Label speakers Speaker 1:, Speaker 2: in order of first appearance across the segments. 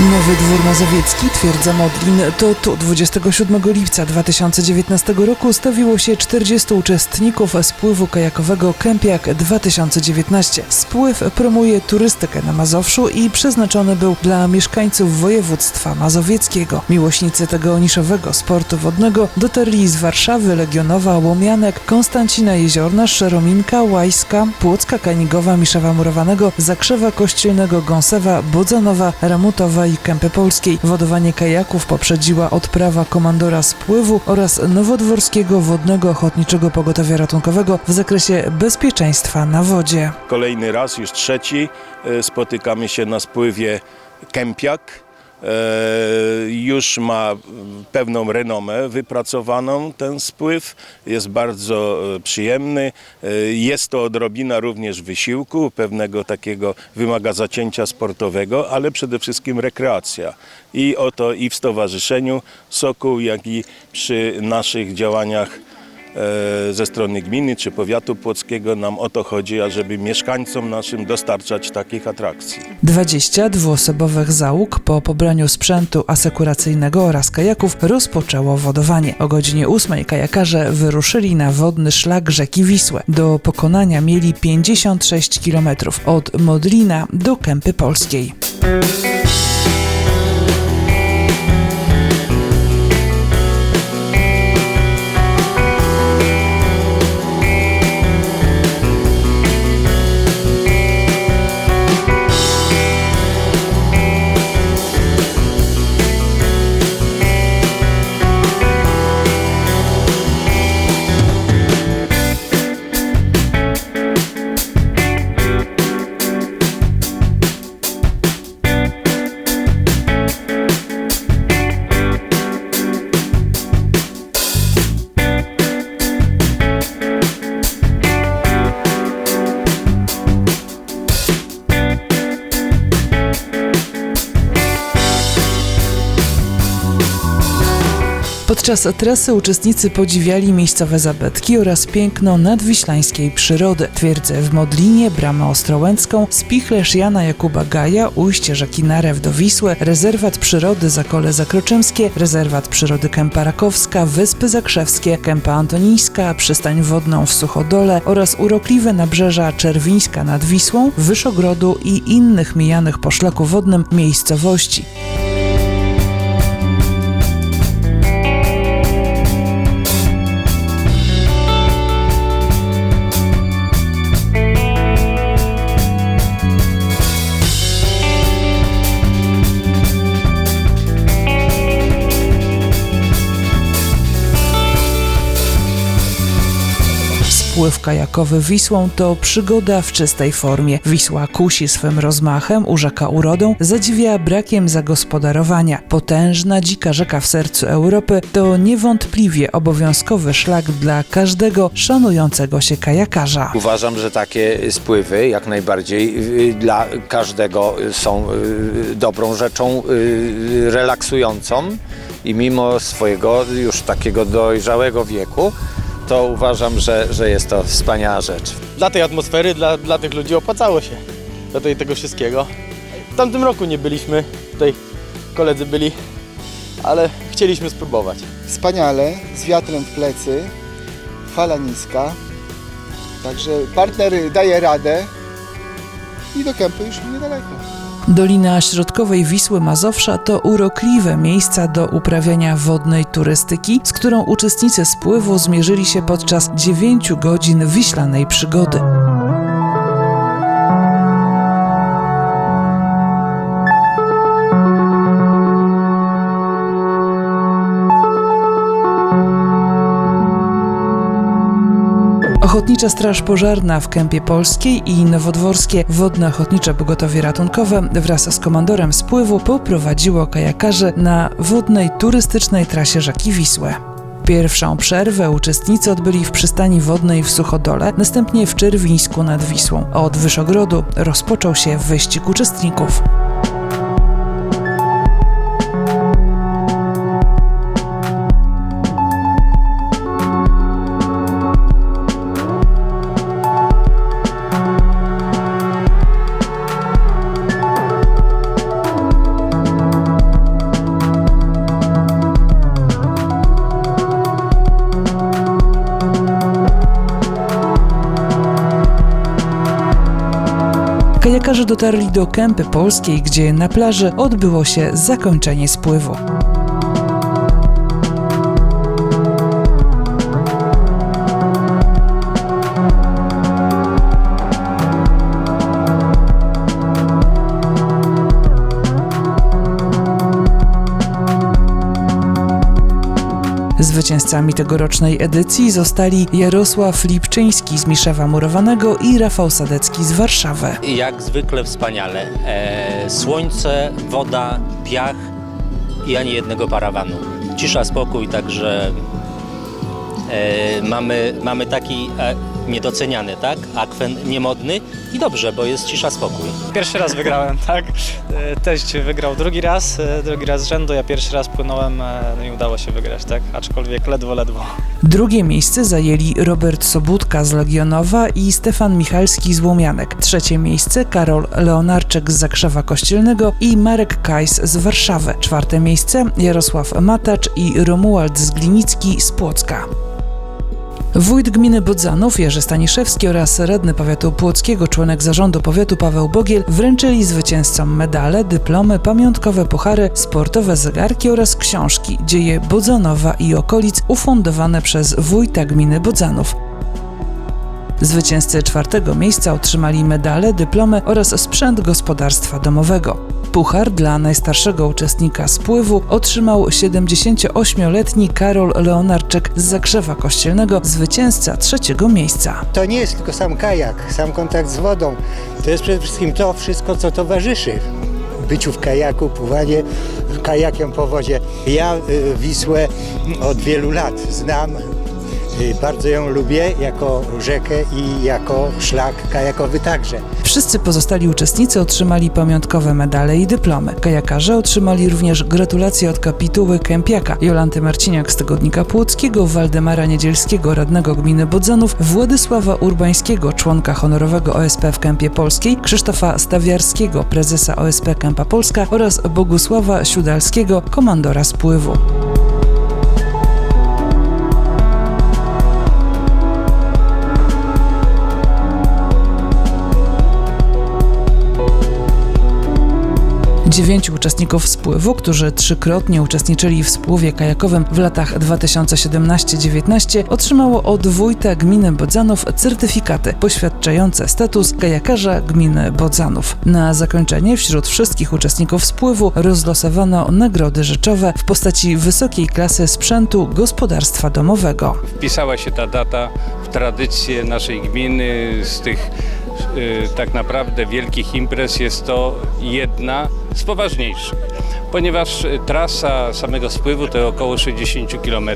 Speaker 1: Nowy Dwór Mazowiecki, twierdza Modlin, to tu 27 lipca 2019 roku stawiło się 40 uczestników spływu kajakowego Kępiak 2019. Spływ promuje turystykę na Mazowszu i przeznaczony był dla mieszkańców województwa mazowieckiego. Miłośnicy tego niszowego sportu wodnego dotarli z Warszawy, Legionowa, Łomianek, Konstancina Jeziorna, Szerominka, Łajska, Płocka, Kanigowa, Miszewa Murowanego, Zakrzewa Kościelnego, Gąsewa, Bodzanowa, Ramutowa i Kępy Polskiej. Wodowanie kajaków poprzedziła odprawa komandora spływu oraz Nowodworskiego Wodnego Ochotniczego Pogotowia Ratunkowego w zakresie bezpieczeństwa na wodzie.
Speaker 2: Kolejny raz, już trzeci, e, spotykamy się na spływie Kępiak. E, Już ma pewną renomę wypracowaną ten spływ, jest bardzo e, przyjemny. E, Jest to odrobina również wysiłku, pewnego takiego wymaga zacięcia sportowego, ale przede wszystkim rekreacja. I oto i w Stowarzyszeniu Sokół, jak i przy naszych działaniach ze strony gminy czy powiatu płockiego nam o to chodzi, ażeby mieszkańcom naszym dostarczać takich atrakcji.
Speaker 1: 20 dwuosobowych załóg po pobraniu sprzętu asekuracyjnego oraz kajaków rozpoczęło wodowanie. O godzinie 8 kajakarze wyruszyli na wodny szlak rzeki Wisłę. Do pokonania mieli 56 km od Modlina do Kępy Polskiej. Podczas trasy uczestnicy podziwiali miejscowe zabytki oraz piękno nadwiślańskiej przyrody. Twierdzę w Modlinie, Bramę Ostrołęcką, Spichlerz Jana Jakuba Gaja, ujście rzeki Narew do Wisły, rezerwat przyrody Zakole Zakroczemskie, rezerwat przyrody Kępa Rakowska, Wyspy Zakrzewskie, Kępa Antonińska, przystań wodną w Suchodole oraz urokliwe nabrzeża Czerwińska nad Wisłą, Wyszogrodu i innych mijanych po szlaku wodnym miejscowości. Spływ kajakowy Wisłą to przygoda w czystej formie. Wisła kusi swym rozmachem, urzeka urodą, zadziwia brakiem zagospodarowania. Potężna, dzika rzeka w sercu Europy to niewątpliwie obowiązkowy szlak dla każdego szanującego się kajakarza.
Speaker 3: Uważam, że takie spływy jak najbardziej y, dla każdego są y, dobrą rzeczą, y, relaksującą i mimo swojego już takiego dojrzałego wieku, to uważam, że, że jest to wspaniała rzecz.
Speaker 4: dla tej atmosfery, dla, dla tych ludzi opłacało się. Dla tej, tego wszystkiego. W tamtym roku nie byliśmy, tutaj koledzy byli, ale chcieliśmy spróbować.
Speaker 5: wspaniale, z wiatrem w plecy, fala niska. Także partner daje radę i do kępy już niedaleko.
Speaker 1: Dolina Środkowej Wisły Mazowsza to urokliwe miejsca do uprawiania wodnej turystyki, z którą uczestnicy spływu zmierzyli się podczas 9 godzin wiślanej przygody. Ochotnicza Straż Pożarna w Kępie Polskiej i Nowodworskie Wodne Ochotnicze Pogotowie Ratunkowe wraz z komandorem spływu poprowadziło kajakarzy na wodnej turystycznej trasie rzeki Wisłę. Pierwszą przerwę uczestnicy odbyli w przystani wodnej w Suchodole, następnie w Czerwińsku nad Wisłą. Od Wyszogrodu rozpoczął się wyścig uczestników. Kajakarze dotarli do Kępy Polskiej, gdzie na plaży odbyło się zakończenie spływu. Zwycięzcami tegorocznej edycji zostali Jarosław Lipczyński z Miszewa Murowanego i Rafał Sadecki z Warszawy.
Speaker 6: Jak zwykle wspaniale. E, słońce, woda, piach i ani jednego parawanu. Cisza, spokój, także e, mamy, mamy taki e, niedoceniany, tak? Akwen niemodny i dobrze, bo jest cisza, spokój.
Speaker 7: Pierwszy raz wygrałem, tak. E, Teść wygrał drugi raz, e, drugi raz z rzędu. Ja pierwszy raz płynąłem, e, no i udało się wygrać, tak. Aczkolwiek ledwo, ledwo.
Speaker 1: Drugie miejsce zajęli Robert Sobutka z Legionowa i Stefan Michalski z Łomianek. Trzecie miejsce Karol Leonarczyk z Zakrzewa Kościelnego i Marek Kajs z Warszawy. Czwarte miejsce Jarosław Matacz i Romuald Zglinicki z Płocka. Wójt gminy Bodzanów Jerzy Staniszewski oraz radny powiatu płockiego, członek zarządu powiatu Paweł Bogiel wręczyli zwycięzcom medale, dyplomy, pamiątkowe puchary, sportowe zegarki oraz książki Dzieje Bodzanowa i okolic ufundowane przez wójta gminy Bodzanów. Zwycięzcy czwartego miejsca otrzymali medale, dyplomy oraz sprzęt gospodarstwa domowego. Puchar dla najstarszego uczestnika spływu otrzymał 78-letni Karol Leonarczyk z Zakrzewa Kościelnego, zwycięzca trzeciego miejsca.
Speaker 8: To nie jest tylko sam kajak, sam kontakt z wodą. To jest przede wszystkim to wszystko, co towarzyszy byciu w kajaku, pływanie kajakiem po wodzie. Ja y, Wisłę od wielu lat znam. Y, Bardzo ją lubię jako rzekę i jako szlak kajakowy także.
Speaker 1: Wszyscy pozostali uczestnicy otrzymali pamiątkowe medale i dyplomy. Kajakarze otrzymali również gratulacje od kapituły Kępiaka, Jolanty Marciniak z Tygodnika Płockiego, Waldemara Niedzielskiego, radnego gminy Bodzanów, Władysława Urbańskiego, członka honorowego OSP w Kępie Polskiej, Krzysztofa Stawiarskiego, prezesa OSP Kępa Polska oraz Bogusława Siudalskiego, komandora spływu. Dziewięciu uczestników spływu, którzy trzykrotnie uczestniczyli w spływie kajakowym w latach 2017-19, otrzymało od wójta gminy Bodzanów certyfikaty poświadczające status kajakarza gminy Bodzanów. Na zakończenie wśród wszystkich uczestników spływu rozlosowano nagrody rzeczowe w postaci wysokiej klasy sprzętu gospodarstwa domowego.
Speaker 9: wpisała się ta data w tradycję naszej gminy. Z tych tak naprawdę wielkich imprez jest to jedna z poważniejszych, ponieważ y, trasa samego spływu to około 60 km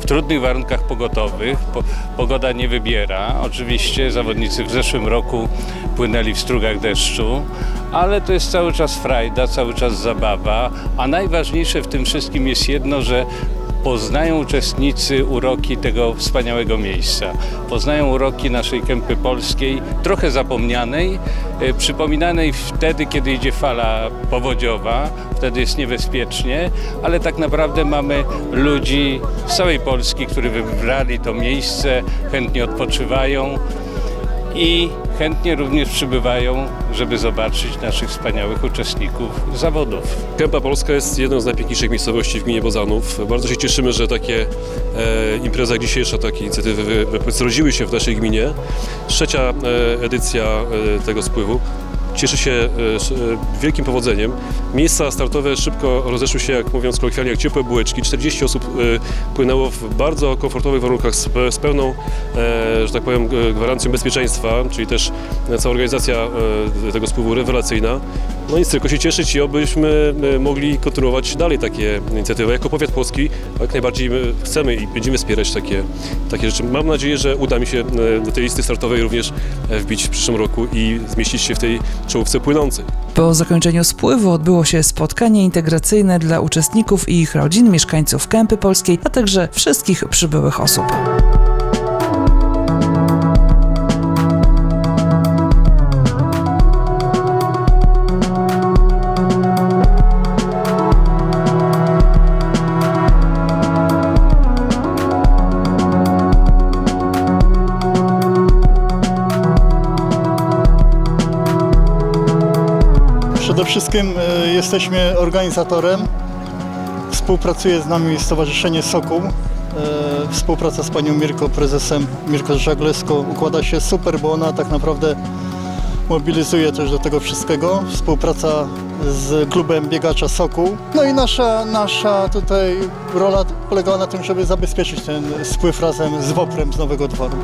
Speaker 9: w trudnych warunkach pogodowych. Po, pogoda nie wybiera. Oczywiście zawodnicy w zeszłym roku płynęli w strugach deszczu, ale to jest cały czas frajda, cały czas zabawa, a najważniejsze w tym wszystkim jest jedno, że poznają uczestnicy uroki tego wspaniałego miejsca. Poznają uroki naszej kępy polskiej, trochę zapomnianej, e, przypominanej wtedy, kiedy idzie fala powodziowa, wtedy jest niebezpiecznie, ale tak naprawdę mamy ludzi z całej Polski, którzy wybrali to miejsce, chętnie odpoczywają i chętnie również przybywają, żeby zobaczyć naszych wspaniałych uczestników zawodów.
Speaker 10: Kępa Polska jest jedną z najpiękniejszych miejscowości w gminie Bozanów. Bardzo się cieszymy, że takie e, impreza dzisiejsza, takie inicjatywy wy- wy- zrodziły się w naszej gminie. Trzecia e, edycja e, tego spływu cieszy się e, e, wielkim powodzeniem. Miejsca startowe szybko rozeszły się, jak mówiąc kolokwialnie, jak ciepłe bułeczki. 40 osób e, płynęło w bardzo komfortowych warunkach z, pe- z pełną, że tak powiem, gwarancją bezpieczeństwa, czyli też cała organizacja tego spływu rewelacyjna. No nic, tylko się cieszyć i obyśmy mogli kontynuować dalej takie inicjatywy. Jako powiat polski jak najbardziej my chcemy i będziemy wspierać takie, takie rzeczy. Mam nadzieję, że uda mi się do tej listy startowej również wbić w przyszłym roku i zmieścić się w tej czołówce płynącej.
Speaker 1: Po zakończeniu spływu odbyło się spotkanie integracyjne dla uczestników i ich rodzin, mieszkańców Kępy Polskiej, a także wszystkich przybyłych osób.
Speaker 11: Wszystkim e, jesteśmy organizatorem. Współpracuje z nami Stowarzyszenie Sokół. E, Współpraca z panią Mirko, prezesem Mirko Żagleską układa się super, bo ona tak naprawdę mobilizuje też do tego wszystkiego. Współpraca z klubem biegacza Sokół. No i nasza, nasza tutaj rola polegała na tym, żeby zabezpieczyć ten spływ razem z WOPR-em z Nowego Dworu.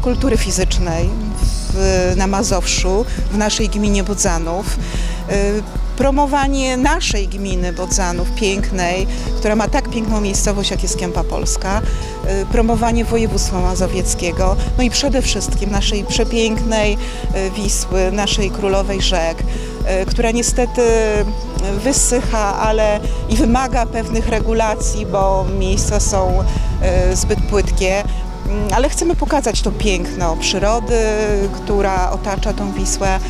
Speaker 12: Kultury fizycznej w, na Mazowszu, w naszej gminie Bodzanów. Y, Promowanie naszej gminy Bodzanów, pięknej, która ma tak piękną miejscowość jak jest Kępa Polska. Y, Promowanie województwa mazowieckiego, no i przede wszystkim naszej przepięknej y, Wisły, naszej królowej rzek, która niestety wysycha, ale i wymaga pewnych regulacji, bo miejsca są zbyt płytkie. Mm, ale chcemy pokazać to piękno przyrody, która otacza tą Wisłę.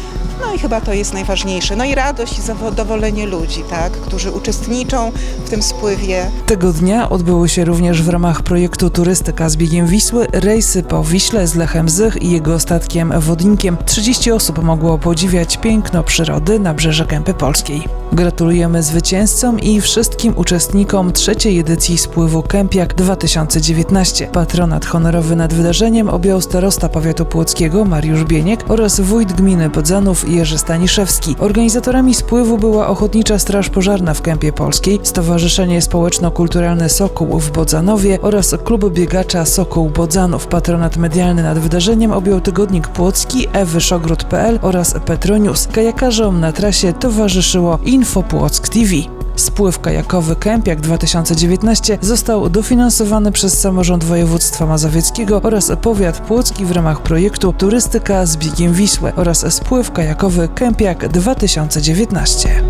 Speaker 12: No i chyba to jest najważniejsze. No i radość i zadowolenie ludzi, tak, którzy uczestniczą w tym spływie.
Speaker 1: Tego dnia odbyły się również w ramach projektu Turystyka z biegiem Wisły rejsy po Wiśle z Lechem Zych i jego statkiem Wodnikiem. 30 osób mogło podziwiać piękno przyrody na brzeże Kępy Polskiej. Gratulujemy zwycięzcom i wszystkim uczestnikom trzeciej edycji spływu Kępiak 2019. Patronat honorowy nad wydarzeniem objął starosta powiatu płockiego Mariusz Bieniek oraz wójt gminy Podzanów Jerzy Staniszewski. Organizatorami spływu była Ochotnicza Straż Pożarna w Kępie Polskiej, Stowarzyszenie Społeczno-Kulturalne Sokół w Bodzanowie oraz Klub Biegacza Sokół Bodzanów. Patronat medialny nad wydarzeniem objął Tygodnik Płocki, ewyszogrod.pl oraz Petronius. Kajakarzom na trasie towarzyszyło Info Płock TV. Spływ kajakowy Kępiak 2019 został dofinansowany przez samorząd województwa mazowieckiego oraz powiat płocki w ramach projektu Turystyka z biegiem Wisły oraz spływ kajakowy Kępiak 2019.